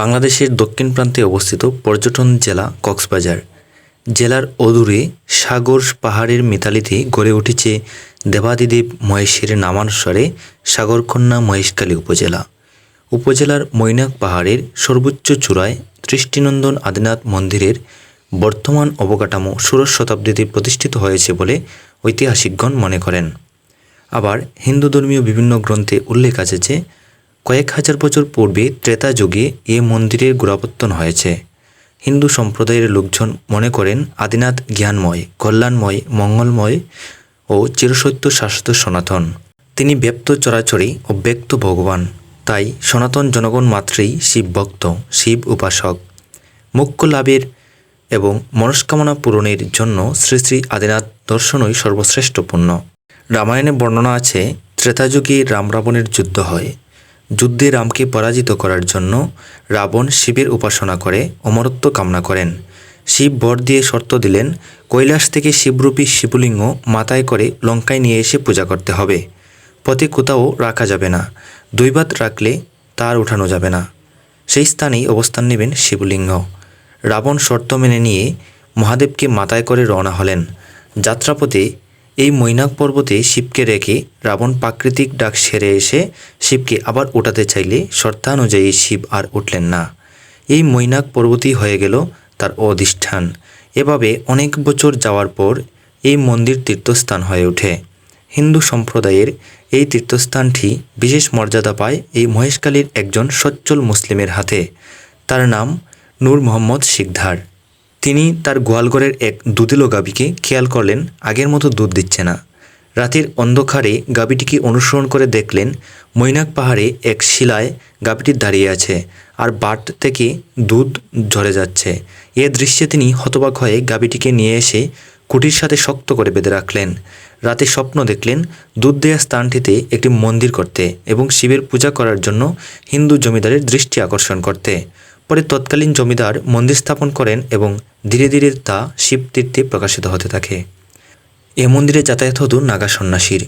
বাংলাদেশের দক্ষিণ প্রান্তে অবস্থিত পর্যটন জেলা কক্সবাজার। জেলার অদূরে সাগর পাহাড়ের মিতালিতে গড়ে উঠেছে দেবাদিদেব মহেশের নামানুসারে সাগরকন্যা মহেশকালী উপজেলা। উপজেলার মৈনাক পাহাড়ের সর্বোচ্চ চূড়ায় দৃষ্টিনন্দন আদিনাথ মন্দিরের বর্তমান অবকাঠামো ষোড়শ শতাব্দীতে প্রতিষ্ঠিত হয়েছে বলে ঐতিহাসিকগণ মনে করেন। আবার হিন্দু ধর্মীয় বিভিন্ন গ্রন্থে উল্লেখ আছে যে কয়েক হাজার বছর পূর্বে ত্রেতা যুগে এ মন্দিরের গোড়াপত্তন হয়েছে। হিন্দু সম্প্রদায়ের লোকজন মনে করেন আদিনাথ জ্ঞানময়, কল্যাণময়, মঙ্গলময় ও চিরসত্য শাশ্বত সনাতন। তিনি ব্যক্ত চরাচরি ও ব্যক্ত ভগবান। তাই সনাতন জনগণ মাত্রেই শিব ভক্ত, শিব উপাসক। মুখ্য লাভের এবং মনস্কামনা পূরণের জন্য শ্রী শ্রী আদিনাথ দর্শনই সর্বশ্রেষ্ঠ পুণ্য। রামায়ণে বর্ণনা আছে ত্রেতাযুগে রাম রাবণের যুদ্ধ হয়। যুদ্ধে রামকে পরাজিত করার জন্য রাবণ শিবের উপাসনা করে অমরত্ব কামনা করেন। শিব বর দিয়ে শর্ত দিলেন, কৈলাস থেকে শিবরূপী শিবলিঙ্গ মাথায় করে লঙ্কায় নিয়ে এসে পূজা করতে হবে। পথে কোথাও রাখা যাবে না, দুই বাত রাখলে তার উঠানো যাবে না। সেই স্থানেই অবস্থান নেবেন শিবলিঙ্গ। রাবণ শর্ত মেনে নিয়ে মহাদেবকে মাথায় করে রওনা হলেন। যাত্রাপথে এই মৈনাক পর্বতে শিবকে রেখে রাবণ প্রাকৃতিক ডাক সেরে এসে শিবকে আবার ওঠাতে চাইলে শর্তানুযায়ী শিব আর উঠলেন না। এই মৈনাক পর্বতই হয়ে গেল তার অধিষ্ঠান। এভাবে অনেক বছর যাওয়ার পর এই মন্দির তীর্থস্থান হয়ে ওঠে। হিন্দু সম্প্রদায়ের এই তীর্থস্থানটি বিশেষ মর্যাদা পায় এই মহেশকালীর একজন সচ্ছল মুসলিমের হাতে। তার নাম নূর মোহাম্মদ শিকধার তিনি তার গোয়ালঘরের এক দুধিলো গাভীকে খেয়াল করলেন, আগের মতো দুধ দিচ্ছে না। রাতের অন্ধকারে গাভীটিকে অনুসরণ করে দেখলেন, মৈনাক পাহাড়ে এক শিলায় গাভীটি দাঁড়িয়ে আছে আর বাট থেকে দুধ ঝরে যাচ্ছে। এ দৃশ্যে তিনি হতবাক হয়ে গাভীটিকে নিয়ে এসে কুটির সাথে শক্ত করে বেঁধে রাখলেন। রাতে স্বপ্ন দেখলেন, দুধ দেয়া স্থানটিতে একটি মন্দির করতে এবং শিবের পূজা করার জন্য হিন্দু জমিদারের দৃষ্টি আকর্ষণ করতে। পরে তৎকালীন জমিদার মন্দির স্থাপন করেন এবং ধীরে ধীরে তা শিবতীর্থে প্রকাশিত হতে থাকে। এ মন্দিরে যাতায়াত হতো নাগা সন্ন্যাসীর।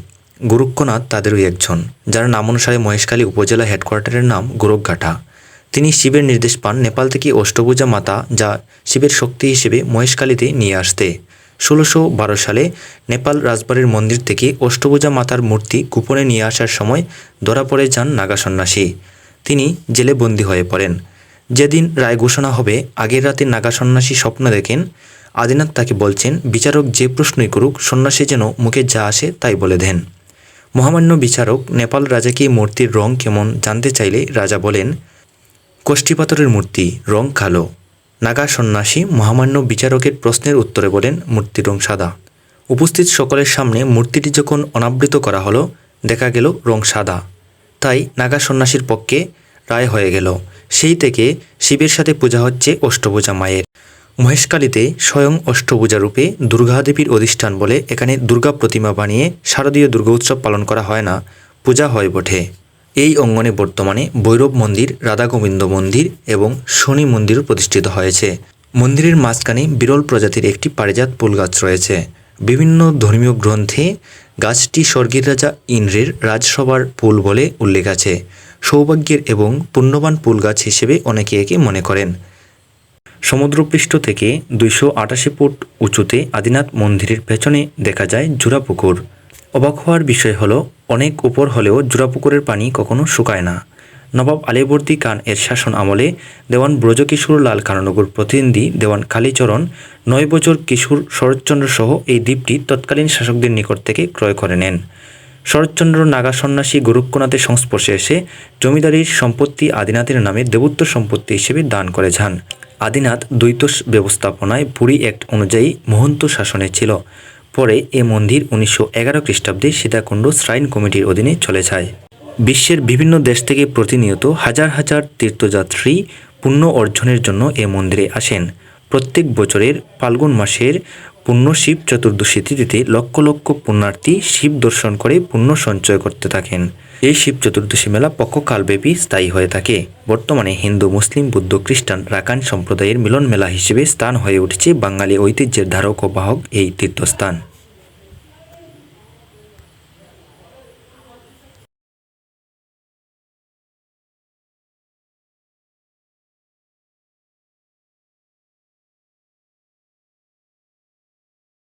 গোরক্ষনাথ তাদেরই একজন, যার নাম অনুসারে মহেশখালী উপজেলা হেডকোয়ার্টারের নাম গোরখঘাটা। তিনি শিবের নির্দেশ পান নেপাল থেকে অষ্টভুজা মাতা, যা শিবের শক্তি হিসেবে মহেশখালীতে নিয়ে আসতে। ষোলোশো বারো সালে নেপাল রাজবাড়ির মন্দির থেকে অষ্টভুজা মাতার মূর্তি গোপনে নিয়ে আসার সময় ধরা পড়ে যান নাগা সন্ন্যাসী। তিনি জেলে বন্দী হয়ে পড়েন। যেদিন রায় ঘোষণা হবে, আগের রাতে নাগা সন্ন্যাসী স্বপ্ন দেখেন। আদিনাথ তাকে বলছেন, বিচারক যে প্রশ্নই করুক, সন্ন্যাসী যেন মুখে যা আসে তাই বলে দেন। মহামান্য বিচারক নেপাল রাজাকে মূর্তির রং কেমন জানতে চাইলে রাজা বলেন কোষ্ঠীপাথরের মূর্তি, রং কালো। নাগা সন্ন্যাসী মহামান্য বিচারকের প্রশ্নের উত্তরে বলেন, মূর্তির রং সাদা। উপস্থিত সকলের সামনে মূর্তিটি যখন অনাবৃত করা হলো, দেখা গেল রং সাদা। তাই নাগা সন্ন্যাসীর পক্ষে রায় হয়ে গেল। সেই থেকে শিবের সাথে পূজা হচ্ছে অষ্টভুজা মায়ের। মহেশকালীতে স্বয়ং অষ্টভুজা রূপে দুর্গাদেবীর অধিষ্ঠান বলে এখানে দুর্গা প্রতিমা বানিয়ে শারদীয় দুর্গা উৎসব পালন করা হয় না, পূজা হয় বটে। এই অঙ্গনে বর্তমানে ভৈরব মন্দির, রাধা গোবিন্দ মন্দির এবং শনি মন্দিরও প্রতিষ্ঠিত হয়েছে। মন্দিরের মাঝখানে বিরল প্রজাতির একটি পারিজাত ফুল গাছ রয়েছে। বিভিন্ন ধর্মীয় গ্রন্থে গাছটি স্বর্গের রাজা ইন্দ্রের রাজসভার ফুল বলে উল্লেখ আছে। সৌভাগ্যের এবং পুণ্যবান ফুল গাছ হিসেবে অনেকে একে মনে করেন। সমুদ্রপৃষ্ঠ থেকে দুইশো আটাশি ফুট উঁচুতে আদিনাথ মন্দিরের পেছনে দেখা যায় জোড়াপুকুর। অবাক হওয়ার বিষয় হলো, অনেক উপর হলেও জোড়াপুকুরের পানি কখনো শুকায় না। নবাব আলীবর্দী খান এর শাসন আমলে দেওয়ান ব্রজকিশোর লাল খাননগর প্রতিনিধি দেওয়ান কালীচরণ নয় বছর কিশোর শরৎচন্দ্র সহ এই দ্বীপটি তৎকালীন শাসকদের নিকট থেকে ক্রয় করে নেন। শরৎচন্দ্র নাগা সন্ন্যাসী গোরক্ষনাথের সংস্পর্শে এসে জমিদারির সম্পত্তি আদিনাথের নামে দেবত্ব সম্পত্তি হিসেবে দান করে যান। আদিনাথ দ্বৈত ব্যবস্থাপনায় পুরী অ্যাক্ট অনুযায়ী মহন্ত শাসনে ছিল। পরে এ মন্দির উনিশশো এগারো খ্রিস্টাব্দে সীতাকুণ্ড শ্রাইন কমিটির অধীনে চলে যায়। বিশ্বের বিভিন্ন দেশ থেকে প্রতিনিয়ত হাজার হাজার তীর্থযাত্রী পুণ্য অর্জনের জন্য এ মন্দিরে আসেন। প্রত্যেক বছরের ফাল্গুন মাসের পুণ্য শিব চতুর্দশী তিথিতে লক্ষ লক্ষ পুণ্যার্থী শিব দর্শন করে পুণ্য সঞ্চয় করতে থাকেন। এই শিব চতুর্দশী মেলা পক্ষকালব্যাপী স্থায়ী হয়ে থাকে। বর্তমানে হিন্দু, মুসলিম, বৌদ্ধ, খ্রিস্টান রাকান সম্প্রদায়ের মিলন মেলা হিসেবে স্থান হয়ে উঠেছে বাঙালি ঐতিহ্যের ধারক ও বাহক এই তীর্থস্থান।